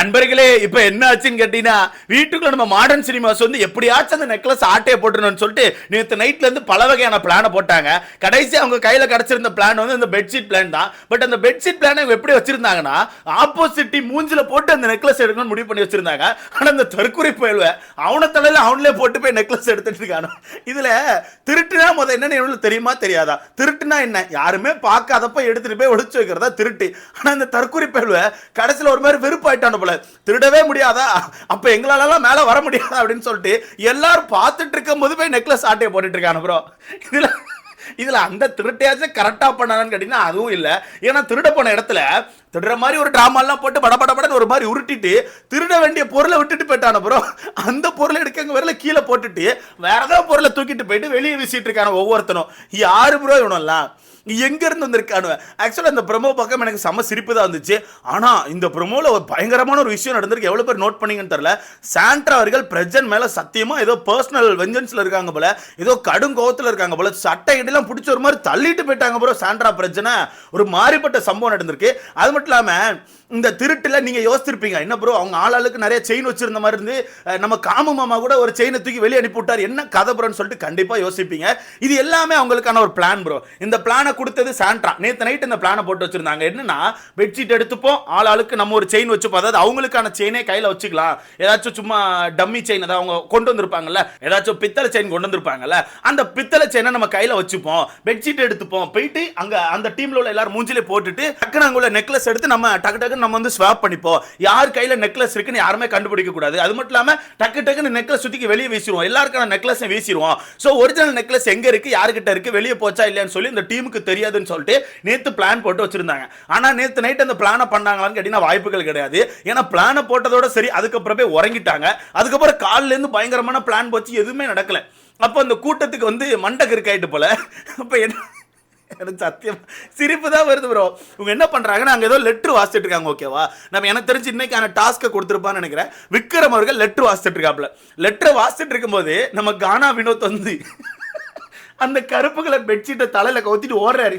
நண்பர்களே இப்ப என்ன ஆச்சுன்னு கேட்டீங்கன்னா வீட்டுக்குள்ள நம்ம மாடர்ன் சினிமாஸ் வந்து எப்படியாச்சும் அந்த நெக்லஸ் ஆட்டையை போட்டுணும்னு சொல்லிட்டு நேற்று நைட்ல இருந்து பல வகையான பிளானை போட்டாங்க. கடைசி அவங்க கையில கிடைச்சிருந்த பிளான் வந்து அந்த பெட்ஷீட் பிளான் தான். பட் அந்த பெட்ஷீட் பிளான் இவங்க எப்படி வச்சிருந்தாங்கன்னா ஆப்போசிட் மூஞ்சில போட்டு அந்த நெக்லஸ் எடுக்கணும்னு முடிவு பண்ணி வச்சிருந்தாங்க. ஆனா அந்த தற்கொலை போயிடுவ அவன தலையில அவனே போட்டு போய் நெக்லஸ் எடுத்துட்டு இருக்கானோ இதுல திருட்டுனா முத என்னன்னு தெரியுமா தெரியாதா? திருட்டுனா என்ன? யாருமே பார்க்காதப்ப எடுத்துட்டு போய் ஒழிச்சு வைக்கிறதா திருட்டு. ஆனா இந்த தற்கொலை போயிடுவ கடைசியில ஒரு மாதிரி வெறுப்பாயிட்டான போல திருடவே முடியாதா? அப்ப எங்களாலலாம் மேல வர முடியாதா? அப்படின்னு சொல்லிட்டு எல்லாரும் பார்த்துட்டு இருக்கும் போது போய் நெக்லஸ் ஆட்டையை போட்டுட்டு இருக்கானு ப்ரோ இதுல இதுல அந்த திருட்டையாச்சும் கரெக்டா பண்ணான்னு கேட்டீங்கன்னா அதுவும் இல்ல. ஏன்னா திருட போன இடத்துல திருடுற மாதிரி ஒரு டிராமா எல்லாம் போட்டு பட பட படன்னு ஒரு மாதிரி உருட்டிட்டு திருட வேண்டிய பொருளை விட்டுட்டு போயிட்டான ப்ரோ அந்த பொருளை எடுக்கங்க வரல கீழே போட்டுட்டு வேற ஏதாவது பொருளை தூக்கிட்டு போயிட்டு வெளியே வீசிட்டு இருக்கான ஒவ்வொருத்தனும். யாரு ப்ரோ இவனெல்லாம்? எங்கேருந்து வந்திருக்கானு ஆக்சுவலா இந்த ப்ரோமோ பக்கம் எனக்கு செம சிரிப்பு தான் வந்துச்சு. ஆனால் இந்த ப்ரோமோல ஒரு பயங்கரமான ஒரு விஷயம் நடந்திருக்கு. எவ்வளோ பேர் நோட் பண்ணீங்கன்னு தெரில சாண்ட்ரா அவர்கள் பிரஜன் மேலே சத்தியமாக ஏதோ பர்சனல் வெஞ்சன்ஸில் இருக்காங்க போல ஏதோ கடும் கோவத்துல இருக்காங்க போல சட்டை இடையெல்லாம் பிடிச்ச ஒரு மாதிரி தள்ளிட்டு போயிட்டாங்க ப்ரோ சாண்ட்ரா பிரச்சனை. ஒரு மாறிப்பட்ட சம்பவம் நடந்திருக்கு. அது மட்டும் இல்லாமல் இந்த திருட்டில் நீங்கள் யோசிச்சிருப்பீங்க. என்ன ப்ரோ அவங்க ஆளாளுக்கு நிறைய செயின் வச்சிருந்த மாதிரி இருந்து நம்ம காம மாமா கூட ஒரு செயினை தூக்கி வெளியே அனுப்பி விட்டார் என்ன கதை ப்ரோன்னு சொல்லிட்டு கண்டிப்பாக யோசிப்பீங்க. இது எல்லாமே அவங்களுக்கான ஒரு பிளான் ப்ரோ இந்த பிளானை கொடுத்தது சாண்ட்ரா. நேத்து நைட் இந்த பிளானை போட்டு வச்சிருந்தாங்க. என்னன்னா பெட்ஷீட் எடுத்துப்போம். ஆள் ஆளுக்கு நம்ம ஒரு செயின் வச்சுப்போம். அதாவது அவங்களுக்கான செயினே கையில் வச்சுக்கலாம். ஏதாச்சும் சும்மா டம்மி செயின் அதாவது அவங்க கொண்டு வந்திருப்பாங்கல்ல. ஏதாச்சும் பித்தளை செயின் கொண்டு வந்திருப்பாங்கல்ல. அந்த பித்தளை செயினை நம்ம கையில் வச்சுப்போம். பெட்ஷீட் எடுத்துப்போம். போயிட்டு அங்கே அந்த டீமில் உள்ள எல்லாரும் மூஞ்சிலே போட்டுட்டு டக்குனு அங்கே உள்ள நெக்லஸ் எடுத்து நம்ம டக்கு டக்குன்னு நம்ம வந்து ஸ்வாப் பண்ணிப்போம். யார் கையில் நெக்லஸ் இருக்குன்னு யாருமே கண்டுபிடிக்க கூடாது. அது மட்டும் இல்லாம டக்கு டக்குன்னு நெக்லஸ் சுற்றி வெளியே வீசிடுவோம். எல்லாருக்கான நெக்லஸ் வீசிடுவோம். சோ ஒரிஜினல் நெக்லஸ் எங்க இருக்கு? யாருக்கிட்ட இருக்கு? வெளியே போச்சா இல்லையான்னு சொல்லி இந்த டீமுக்கு தெரியாதுன்னு சொல்லிட்டு நேத்து பிளான் போட்டு வச்சிருந்தாங்க. ஆனா நேத்து நைட் அந்த பிளானை பண்ணாங்களான்னு கேட்டிங்கன்னா வாய்ப்புகள் கிடையாது. ஏன்னா பிளானை போட்டதோட சரி அதுக்கப்புறமே உறங்கிட்டாங்க. அதுக்கப்புறம் காலிலேருந்து பயங்கரமான பிளான் போச்சு எதுவுமே நடக்கல. அப்போ அந்த கூட்டத்துக்கு வந்து மண்டை கிருக்காயிட்டு போல. அப்ப என்ன எனக்கு சத்தியம் சிரிப்பு தான் வருது ப்ரோ இவங்க என்ன பண்றாங்கன்னா அங்க ஏதோ லெட்ரு வாசிட்டு இருக்காங்க ஓகேவா நம்ம எனக்கு தெரிஞ்சு இன்னைக்கான டாஸ்க்கை கொடுத்துருப்பான்னு நினைக்கிறேன். விக்ரம் அவர்கள் லெட்ரு வாசிட்டு இருக்காப்ல லெட்ரு வாசிட்டு இருக்கும்போது நம்ம கானா வினோத் வந்து அந்த கருப்பு கலர் பெட்ஷீட்டை தலையில கவுத்திட்டு ஓடுறாரு.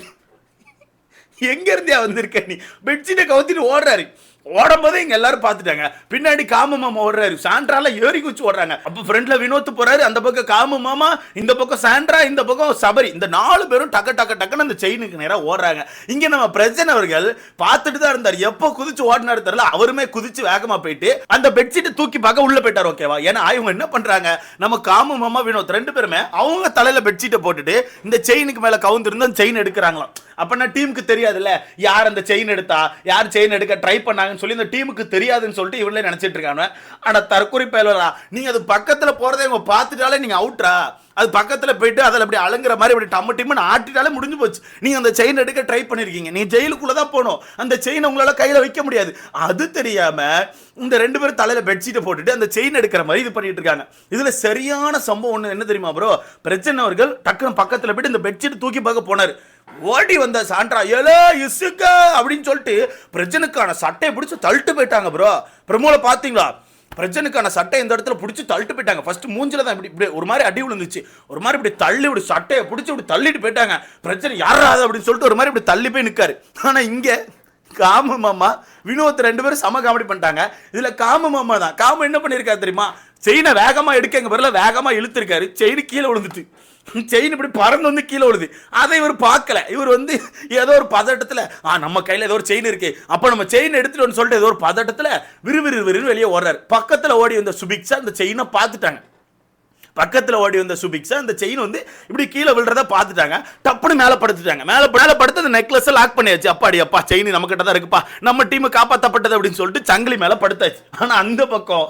எங்க இருந்தியா வந்திருக்க நீ? பெட்ஷீட்டை கவுத்திட்டு ஓடுறாரு. ஓடும்போது இங்க எல்லாரும் பார்த்துட்டாங்க. பின்னாடி காம மாமா ஓடுறாரு. சாண்ட்ரால ஏறி குச்சி ஓடுறாங்க. அப்ப ஃப்ரண்ட்ல வினோத் போறாரு. அந்த பக்கம் காம மாமா இந்த பக்கம் சாண்ட்ரா இந்த பக்கம் சபரி. இந்த நாலு பேரும் டக்கு டக்கு டக்குன்னு அந்த செயினுக்கு நேராக ஓடுறாங்க. இங்க நம்ம பிரஜன் அவர்கள் பார்த்துட்டு தான் இருந்தார். எப்போ குதிச்சு ஓடினாரு தெரியல. அவருமே குதிச்சு வேகமா போயிட்டு அந்த பெட்ஷீட்டை தூக்கி பார்க்க உள்ள போயிட்டார் ஓகேவா ஏன்னா இவங்க என்ன பண்றாங்க? நம்ம காம மாமா வினோத் ரெண்டு பேருமே அவங்க தலையில பெட்ஷீட்டை போட்டுட்டு இந்த செயினுக்கு மேல கவுந்திருந்து அந்த செயின் எடுக்கிறாங்களாம் அப்பனா டீமுக்கு தெரியாதுல்ல. யார் அந்த செயின் எடுத்தா? யார் செயின் எடுக்க ட்ரை பண்ணாங்க பண்ணாங்கன்னு சொல்லி இந்த டீமுக்கு தெரியாதுன்னு சொல்லிட்டு இவங்களே நினைச்சிட்டு இருக்காங்க. ஆனால் தற்கொலை பயலரா நீங்கள் அது பக்கத்தில் போகிறத இவங்க பார்த்துட்டாலே நீங்கள் அவுட்ரா அது பக்கத்தில் போயிட்டு அதில் அப்படி அலங்குற மாதிரி இப்படி டம்மு டிம்னு ஆட்டிட்டாலே முடிஞ்சு போச்சு. நீங்கள் அந்த செயின் எடுக்க ட்ரை பண்ணியிருக்கீங்க நீ ஜெயிலுக்குள்ளே தான் போகணும். அந்த செயின் உங்களால் கையில் வைக்க முடியாது. அது தெரியாமல் இந்த ரெண்டு பேரும் தலையில் பெட்ஷீட்டை போட்டுட்டு அந்த செயின் எடுக்கிற மாதிரி இது பண்ணிட்டு இருக்காங்க. இதில் சரியான சம்பவம் ஒன்று என்ன தெரியுமா ப்ரோ பிரச்சனை அவர்கள் டக்குனு பக்கத்தில் போயிட்டு இந்த பெட்ஷீட் தூக்கி பார்க்க போனார். ஓடி வந்த சாண்ட்ரா ஏலோ இசுக்க! அப்படின்னு சொல்லிட்டு பிரஜனுக்கான சட்டையை பிடிச்சி தள்ளிட்டு போயிட்டாங்க ப்ரோ பிரமோல பார்த்தீங்களா பிரஜனுக்கான சட்டை இந்த இடத்துல பிடிச்சி தள்ளிட்டு போயிட்டாங்க. ஃபர்ஸ்ட் மூஞ்சில தான் இப்படி இப்படி ஒரு மாதிரி அடி விழுந்துச்சு. ஒரு மாதிரி இப்படி தள்ளி இப்படி சட்டையை பிடிச்சி இப்படி தள்ளிட்டு போயிட்டாங்க. பிரச்சனை யாராவது அப்படின்னு சொல்லிட்டு ஒரு மாதிரி இப்படி தள்ளி போய் நிற்காரு ஆனா இங்கே காமு மாமா வினோத் ரெண்டு பேரும் சம காமெடி பண்ணிட்டாங்க. இதுல காமு மாமா தான். காமு என்ன பண்ணியிருக்காரு தெரியுமா? செயினை வேகமா எங்கள் பேரில் வேகமா இழுத்துருக்காரு. செயின் கீழே விழுந்துட்டு. செயின் இப்படி பறந்து வந்து கீழே விழுது. அதை இவர் பார்க்கல. இவர் வந்து ஏதோ ஒரு பதட்டத்தில் ஆ நம்ம கையில் ஏதோ ஒரு செயின் இருக்கு. அப்போ நம்ம செயின் எடுத்துட்டு சொல்லிட்டு ஏதோ ஒரு பதட்டத்தில் விறுவிறு விறுன்னு வெளியே ஓடுறாரு. பக்கத்தில் ஓடி வந்த சுபிக்ஷா அந்த செயினை பார்த்துட்டாங்க. பக்கத்தில் ஓடி வந்த சுபிக்ஸா அந்த செயின் வந்து இப்படி கீழே விழுறத பார்த்துட்டாங்க. டப்புன்னு மேலே படுத்துட்டாங்க. மேலே மேலே படுத்து அந்த நெக்லஸை லாக் பண்ணியாச்சு. அப்பாடி அப்பா செயின் நம்மக்கிட்ட தான் இருக்குப்பா. நம்ம டீம் காப்பாற்றப்பட்டது அப்படின்னு சொல்லிட்டு சங்கிலி மேலே படுத்தாச்சு. ஆனால் அந்த பக்கம்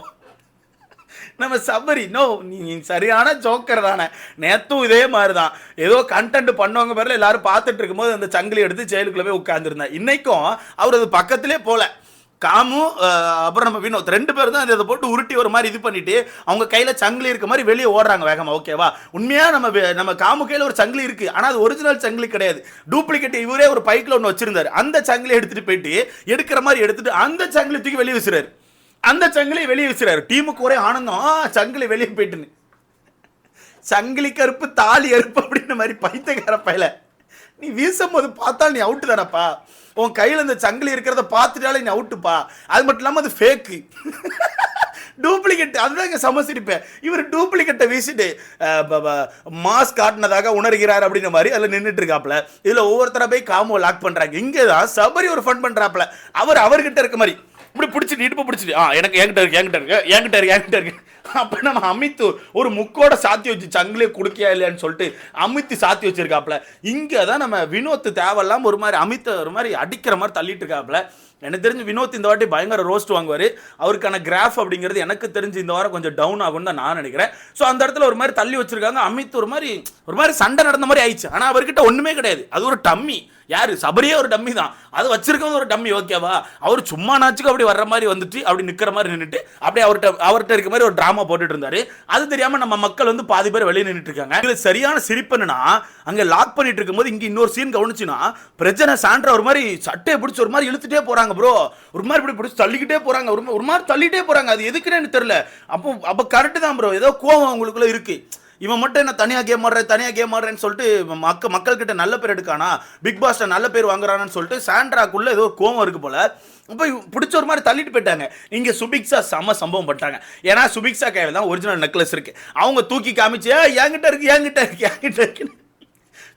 நம்ம சபரி நோ நீ சரியான ஜோக்கர் தானே. நேத்தும் இதே மாதிரி தான் ஏதோ கண்டென்ட் பண்ணவங்க பேரில் எல்லாரும் பார்த்துட்டு இருக்கும்போது அந்த சங்கிலி எடுத்து ஜெயிலுக்குள்ள போய் உட்காந்துருந்தேன் இன்னைக்கும் அவர் அது பக்கத்திலே போல. காமு அப்புறம் நம்ம வினோத். ரெண்டு பேரும் தான் அதை போட்டு உருட்டி ஒரு மாதிரி இது பண்ணிட்டு அவங்க கையில் சங்கிலி இருக்க மாதிரி வெளியே ஓடுறாங்க வேகமாக ஓகேவா உண்மையாக நம்ம நம்ம காமு கையில் ஒரு சங்கிலி இருக்கு. ஆனால் அது ஒரிஜினல் சங்கிலி கிடையாது. டூப்ளிகேட் இவரே ஒரு பைக்கில் ஒன்று வச்சிருந்தாரு. அந்த சங்கிலி எடுத்துட்டு போயிட்டு எடுக்கிற மாதிரி எடுத்துட்டு அந்த சங்கிலி தூக்கி வெளியே விசுறாரு. அந்த சங்கிலியை வெளியே வச்சுறாரு டீமுக்கு ஒரே ஆனந்தம். சங்கிலி வெளியே போயிட்டுன்னு. சங்கிலி கருப்பு தாலி அறுப்பு அப்படின்ற மாதிரி பைத்தியக்கார பயல. நீ வீசும் போது பார்த்தா நீ அவுட்டு தானப்பா. உன் கையில் இந்த சங்கிலி இருக்கிறத பார்த்துட்டாலே நீ அவுட்டுப்பா அது மட்டும் இல்லாமல் அது ஃபேக்கு டூப்ளிகேட் அதுதான் இங்கே சமசிரிப்பேன் இவர் டூப்ளிகேட்டை வீசிட்டு மாஸ் காட்டினதாக உணர்கிறார் அப்படின்ற மாதிரி அதில் நின்றுட்டு இருக்காப்ல இதில் ஒவ்வொருத்தர போய் காமோ லாக் பண்ணுறாங்க இங்கே தான் சபரி ஒரு ஃபன் பண்ணுறாப்ல அவர் அவர்கிட்ட இருக்க மாதிரி. இப்படி பிடிச்சிட்டு இடுப்பு பிடிச்சிட்டு ஆ எனக்கு என்கிட்ட இருக்கு என்கிட்ட இருக்கு என்கிட்ட இருக்கு என்கிட்ட இருக்கு. அப்ப நம்ம அமித்து ஒரு முக்கோட சாத்தி வச்சு சங்கிலே குடுக்கியா இல்லையான்னு சொல்லிட்டு அமித்து சாத்தி வச்சிருக்காப்ல. இங்கே தான் நம்ம வினோத்து தேவையில்லாமல் ஒரு மாதிரி அமித்த ஒரு மாதிரி அடிக்கிற மாதிரி தள்ளிட்டு இருக்காப்ல. எனக்கு தெரிஞ்சு வினோத் இந்த வாட்டி பயங்கர ரோஸ்ட் வாங்குவார். அவருக்கான கிராஃப் அப்படிங்கிறது எனக்கு தெரிஞ்சு இந்த வாரம் கொஞ்சம் டவுன் ஆகும்னு தான் நான் நினைக்கிறேன். ஸோ அந்த இடத்துல ஒரு மாதிரி தள்ளி வச்சிருக்காங்க. அமித் ஒரு மாதிரி ஒரு மாதிரி சண்டை நடந்த மாதிரி ஆயிடுச்சு. ஆனால் அவர்கிட்ட ஒன்றுமே கிடையாது. அது ஒரு டம்மி. யார்? சபரியே ஒரு டம்மி தான். அது வச்சிருக்கவங்க ஒரு டம்மி ஓகேவா அவர் சும்மா நாச்சுக்கு அப்படி வர்ற மாதிரி வந்துட்டு அப்படி நிற்கிற மாதிரி நின்றுட்டு அப்படியே அவர்கிட்ட அவர்கிட்ட இருக்க மாதிரி ஒரு ட்ராமா போட்டுட்டு இருந்தாரு. அது தெரியாமல் நம்ம மக்கள் வந்து பாதி பேர் வெளியே நின்றுட்டு இருக்காங்க. இதில் சரியான சிரிப்புன்னா அங்கே லாக் பண்ணிட்டு இருக்கும்போது இங்கே இன்னொரு சீன் கவனிச்சுன்னா பிரச்சனை சாண்ட்ரா ஒரு மாதிரி சட்டையை பிடிச்சி ஒரு மாதிரி இழுத்துட்டே போகிறாங்க போறாங்க ப்ரோ ஒரு மாதிரி இப்படி பிடிச்சி தள்ளிக்கிட்டே போறாங்க. ஒரு ஒரு மாதிரி தள்ளிட்டே போறாங்க. அது எதுக்குன்னு எனக்கு தெரியல. அப்போ அப்போ கரெக்டு தான் ப்ரோ ஏதோ கோவம் அவங்களுக்குள்ள இருக்கு. இவன் மட்டும் என்ன தனியாக கேம் ஆடுறேன் தனியாக கேம் ஆடுறேன்னு சொல்லிட்டு மக்க மக்கள்கிட்ட நல்ல பேர் எடுக்கானா? பிக் பாஸ்ட நல்ல பேர் வாங்குறானான்னு சொல்லிட்டு சாண்ட்ராக்குள்ள ஏதோ கோவம் இருக்கு போல. அப்போ பிடிச்ச ஒரு மாதிரி தள்ளிட்டு போயிட்டாங்க. இங்கே சுபிக்ஸா செம சம்பவம் பண்ணிட்டாங்க ஏன்னா சுபிக்ஸா கையில் தான் ஒரிஜினல் நெக்லஸ் இருக்கு. அவங்க தூக்கி காமிச்சு என்கிட்ட இருக்கு என்கிட்ட இருக்கு என்கிட்ட இருக்கு.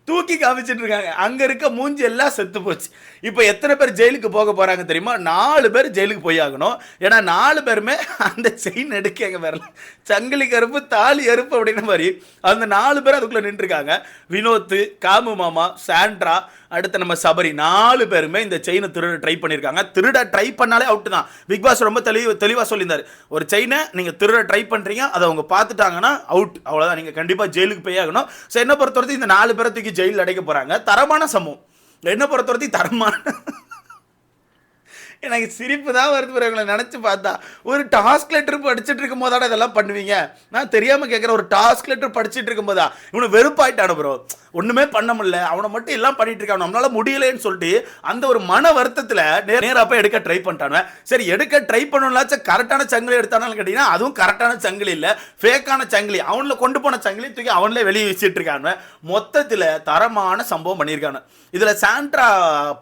தூக்கி காமிச்சிட்டு இருக்காங்க. அங்க இருக்க மூஞ்சி எல்லாம் செத்து போச்சு. இப்போ எத்தனை பேர் ஜெயிலுக்கு போக போறாங்க தெரியுமா? நாலு பேர் ஜெயிலுக்கு போய் ஆகணும். ஏன்னா நாலு பேருமே அந்த செயின் எடுக்க எங்க வரல. சங்கிலி கருப்பு தாலி அறுப்பு அப்படின்ற மாதிரி அந்த நாலு பேர் அதுக்குள்ள நின்றுருக்காங்க. வினோத் காமு மாமா சாண்ட்ரா அடுத்து நம்ம சபரி. நாலு பேருமே இந்த செயினை திருட ட்ரை பண்ணியிருக்காங்க திருட ட்ரை பண்ணாலே அவுட்டு தான். பிக் பாஸ் ரொம்ப தெளிவு தெளிவாக சொல்லியிருந்தார். ஒரு செயினை நீங்கள் திருட ட்ரை பண்ணுறீங்க அதை அவங்க பார்த்துட்டாங்கன்னா அவுட் அவ்வளோதான் நீங்கள் கண்டிப்பாக ஜெயிலுக்கு போய் ஆகணும். ஸோ என்ன பொறுத்தவரைக்கும் இந்த நாலு பேரை தூக்கி ஜெயிலில் அடைக்க போகிறாங்க தரமான சம்பவம். என்ன பொறுத்தவரைக்கும் தரமான எனக்கு சிரிப்பு தான் வருது பிறகு நினச்சி பார்த்தா. ஒரு டாஸ்க் லெட்டர் படிச்சுட்டு இருக்கும் போதாடா இதெல்லாம் பண்ணுவீங்க? நான் தெரியாமல் கேட்குறேன் ஒரு டாஸ்க் லெட்டர் படிச்சுட்டு இருக்கும் போதா இவனை வெறுப்பாயிட்டான ப்ரோ ஒன்றுமே பண்ண முடியல. அவனை மட்டும் எல்லாம் பண்ணிட்டு இருக்கான். நம்மளால முடியலன்னு சொல்லிட்டு அந்த ஒரு மன வருத்தத்தில் நேராக போய் எடுக்க ட்ரை பண்ணிட்டானு சரி எடுக்க ட்ரை பண்ணலாச்சும் கரெக்டான சங்கிலி எடுத்தானு கேட்டிங்கன்னா அதுவும் கரெக்டான சங்கிலி இல்லை. ஃபேக்கான சங்கிலி. அவனில் கொண்டு போன சங்கிலி தூக்கி அவன்லேயே வெளியே வச்சுட்டு இருக்கானுவன் மொத்தத்தில் தரமான சம்பவம் பண்ணியிருக்கானு இதில் சாண்ட்ரா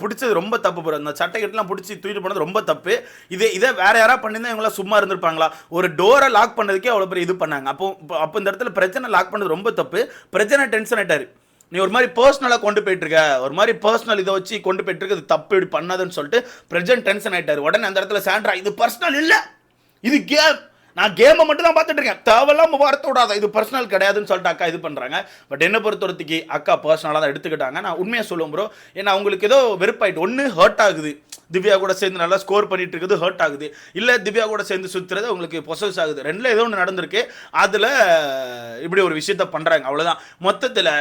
பிடிச்சது ரொம்ப தப்பு ப்ரோ இந்த சட்டைக்கெட்டெல்லாம் பிடிச்சி தூக்கிட்டு பண்ணது ரொம்ப தப்பு. இதே இதை வேற யாராவது பண்ணியிருந்தா இவங்களாம் சும்மா இருந்திருப்பாங்களா? ஒரு டோரை லாக் பண்ணதுக்கே அவ்வளோ பெரிய இது பண்ணாங்க. அப்போ அப்போ இந்த இடத்துல பிரச்சனை லாக் பண்ணது ரொம்ப தப்பு. பிரச்சனை டென்ஷன் ஆயிட்டாரு. நீ ஒரு மாதிரி பர்சனலாக கொண்டு போயிட்டு இருக்க ஒரு மாதிரி பர்சனல் இதை வச்சு கொண்டு போயிட்டு இருக்க இது தப்பு இப்படி பண்ணாதுன்னு சொல்லிட்டு பிரசன்ட் டென்ஷன் ஆயிட்டாரு. உடனே அந்த இடத்துல சாண்ட்ரா இது பர்சனல் இல்லை. இது கேம் நான் கேமை மட்டும் தான் பார்த்துட்டு இருக்கேன். தேவையில்லாம வார்த்தை விடாத. இது பர்சனல் கிடையாதுன்னு சொல்லிட்டு அக்கா இது பண்ணுறாங்க பட் என்ன பொறுத்தவரைக்கு அக்கா பர்சனலாக தான் எடுத்துக்கிட்டாங்க. நான் உண்மையாக சொல்லுவேன் ப்ரோ ஏன்னா அவங்களுக்கு ஏதோ வெறுப்பாயிட்டு. ஒன்று ஹர்ட் ஆகுது. திவ்யா கூட சேர்ந்து நல்லா ஸ்கோர் பண்ணிட்டு இருக்குது ஹர்ட் ஆகுது. இல்லை திவ்யா கூட சேர்ந்து சுற்றுறது உங்களுக்கு பொசஸ் ஆகுது. ரெண்டில் ஏதோ ஒன்று நடந்திருக்கு. அதில் இப்படி ஒரு விஷயத்த பண்ணுறாங்க அவ்வளோதான் மொத்தத்தில்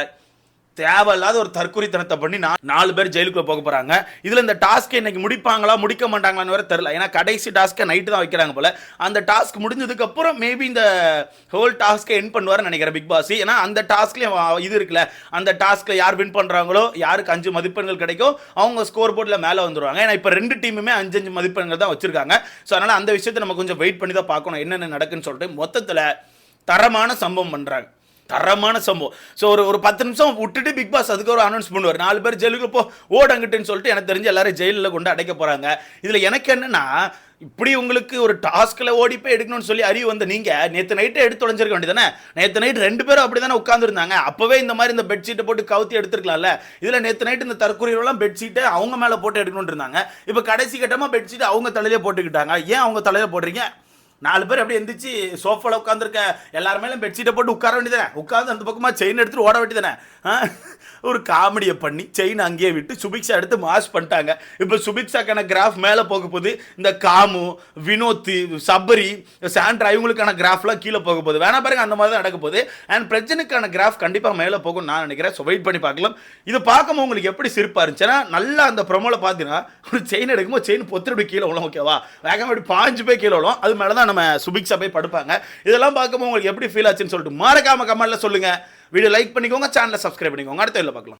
தேவையில்லாத ஒரு தற்குறித்தனத்தை பண்ணி நாலு பேர் ஜெயிலுக்குள்ள போக போறாங்க. இதுல இந்த டாஸ்க்கை இன்னைக்கு முடிப்பாங்களா முடிக்க மாட்டாங்களான்னு வேற தெரியல. ஏன்னா கடைசி டாஸ்க்கை நைட்டு தான் வைக்கிறாங்க போல. அந்த டாஸ்க் முடிஞ்சதுக்கு அப்புறம் மேபி இந்த ஹோல் டாஸ்க்கை என் பண்ணுவாருன்னு நினைக்கிறேன் பிக் பாஸ் ஏன்னா அந்த டாஸ்க்லயும் இது இருக்குல்ல. அந்த டாஸ்க்ல யார் வின் பண்றாங்களோ யாருக்கு அஞ்சு மதிப்பெண்கள் கிடைக்கும் அவங்க ஸ்கோர் போர்டில் மேலே வந்துருவாங்க. ஏன்னா இப்போ ரெண்டு டீமுமே அஞ்சு அஞ்சு மதிப்பெண்கள் தான் வச்சிருக்காங்க. ஸோ அதனால அந்த விஷயத்தை நம்ம கொஞ்சம் வெயிட் பண்ணி தான் பார்க்கணும் என்னென்ன நடக்குன்னு சொல்லிட்டு மொத்தத்தில் தரமான சம்பவம் பண்ணுறாங்க தரமான சம்பவம். ஸோ ஒரு ஒரு பத்து நிமிஷம் விட்டுட்டு பிக் பாஸ் அதுக்கு ஒரு அனௌன்ஸ் பண்ணுவார். நாலு பேர் ஜெயிலுக்கு போ ஓடங்கிட்டுன்னு சொல்லிட்டு எனக்கு தெரிஞ்சு எல்லாரும் ஜெயிலில் கொண்டு அடைக்க போகிறாங்க இதில் எனக்கு என்னென்னா இப்படி உங்களுக்கு ஒரு டாஸ்கில் ஓடி போய் எடுக்கணும்னு சொல்லி அறிவு வந்து நீங்கள் நேற்று நைட்டே எடுத்து உடஞ்சிருக்க வேண்டியதானே நேற்று நைட் ரெண்டு பேரும் அப்படி தானே உட்காந்துருந்தாங்க அப்போவே இந்த மாதிரி இந்த பெட்ஷீட்டை போட்டு கவுத்தி எடுத்துருக்கலாம்ல. இதில் நேற்று நைட் இந்த தற்கொலைகளெல்லாம் பெட்ஷீட்டை அவங்க மேலே போட்டு எடுக்கணும்னு இருந்தாங்க. இப்போ கடைசி கட்டமாக பெட்ஷீட் அவங்க தலையிலே போட்டுக்கிட்டாங்க. ஏன் அவங்க தலையில போடுறீங்க? நாலு பேர் அப்படியே எந்திரிச்சு சோஃபாவில் உட்காந்துருக்க எல்லாருமே பெட்ஷீட்டை போட்டு உட்கார வேண்டியதானே உட்காந்து அந்த பக்கமாக செயின் எடுத்துட்டு ஓட வேண்டியதானே ஒரு காமெடியை பண்ணி செயின் அங்கேயே விட்டு சுபிக்ஷா எடுத்து மாஸ் பண்ணிட்டாங்க. இப்போ சுபிக்ஷாக்கான கிராஃப் மேலே போக போகுது. இந்த காமு வினோத் சபரி சாண்ட்ரா இவங்களுக்கான கிராஃப்லாம் கீழே போக போகுது. வேணா பாருங்க அந்த மாதிரி தான் நடக்க போகுது. அண்ட் பிரச்சனைக்கான கிராஃப் கண்டிப்பாக மேலே போகும் நான் நினைக்கிறேன். ஸோ வெயிட் பண்ணி பார்க்கலாம். இது பார்க்கும்போது உங்களுக்கு எப்படி சிரிப்பாக இருந்துச்சுன்னா நல்லா அந்த ப்ரொமோவில் பார்த்தீங்கன்னா ஒரு செயின் எடுக்கும்போது செயின் பொத்துட்டு கீழே விழும் ஓகேவா வேகமாக அப்படி பாஞ்சு போய் கீழே விழும். அது மேலே தான் நம்ம சுபிக்ஷா போய் படுப்பாங்க. இதெல்லாம் பார்க்கும்போது உங்களுக்கு எப்படி ஃபீல் ஆச்சுன்னு சொல்லிட்டு மறக்காம கமெண்ட்ல சொல்லுங்க. வீடியோ லைக் பண்ணிக்கோங்க சேனலை சப்ஸ்கிரைப் பண்ணிக்கோங்க. அடுத்த வீடியோ பார்க்கலாம்.